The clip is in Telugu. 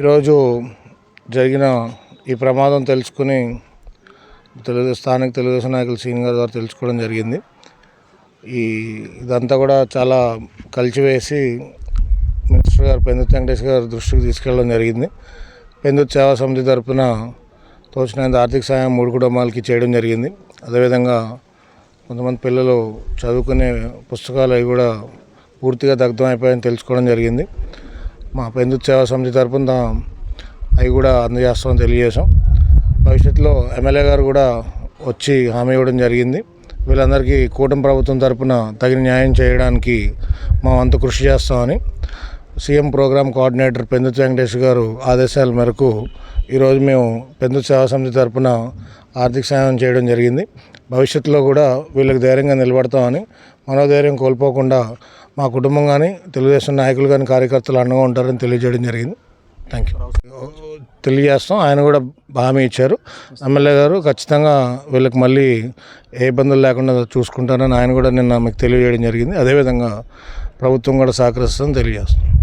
ఈరోజు జరిగిన ఈ ప్రమాదం తెలుసుకుని తెలుగు స్థానిక తెలుగుదేశం నాయకులు సీనియర్ ద్వారా తెలుసుకోవడం జరిగింది. ఈ ఇదంతా కూడా చాలా కలిసివేసి మినిస్టర్ గారు పెందుతు వెంకటేష్ గారు దృష్టికి తీసుకెళ్ళడం జరిగింది. పెందుతు సేవా సమితి తరపున తోచినంత ఆర్థిక సాయం మూడు కుటుంబాలకి చేయడం జరిగింది. అదేవిధంగా కొంతమంది పిల్లలు చదువుకునే పుస్తకాలు అవి కూడా పూర్తిగా దగ్ధం అయిపోయాయని తెలుసుకోవడం జరిగింది. మా పెందుతు సేవా సమితి తరపున అవి కూడా అందజేస్తామని తెలియజేశాం. భవిష్యత్తులో ఎమ్మెల్యే గారు కూడా వచ్చి హామీ ఇవ్వడం జరిగింది. వీళ్ళందరికీ కూటమి ప్రభుత్వం తరపున తగిన న్యాయం చేయడానికి మా వంతు కృషి చేస్తామని CM program coordinator Pendut Venkatesh garu ఆదేశాల మేరకు ఈరోజు మేము పెందుత్ సేవా సమితి తరపున ఆర్థిక సహాయం చేయడం జరిగింది. భవిష్యత్తులో కూడా వీళ్ళకి ధైర్యంగా నిలబడతామని మనోధైర్యం కోల్పోకుండా మా కుటుంబం కానీ తెలుగుదేశం నాయకులు కానీ కార్యకర్తలు అండగా ఉంటారని తెలియజేయడం జరిగింది. థ్యాంక్ యూ తెలియజేస్తాం. ఆయన కూడా హామీ ఇచ్చారు. ఎమ్మెల్యే గారు ఖచ్చితంగా వీళ్ళకి మళ్ళీ ఏ ఇబ్బందులు లేకుండా చూసుకుంటారని ఆయన కూడా నిన్న మీకు తెలియజేయడం జరిగింది. అదేవిధంగా ప్రభుత్వం కూడా సహకరిస్తుందని తెలియజేస్తాం.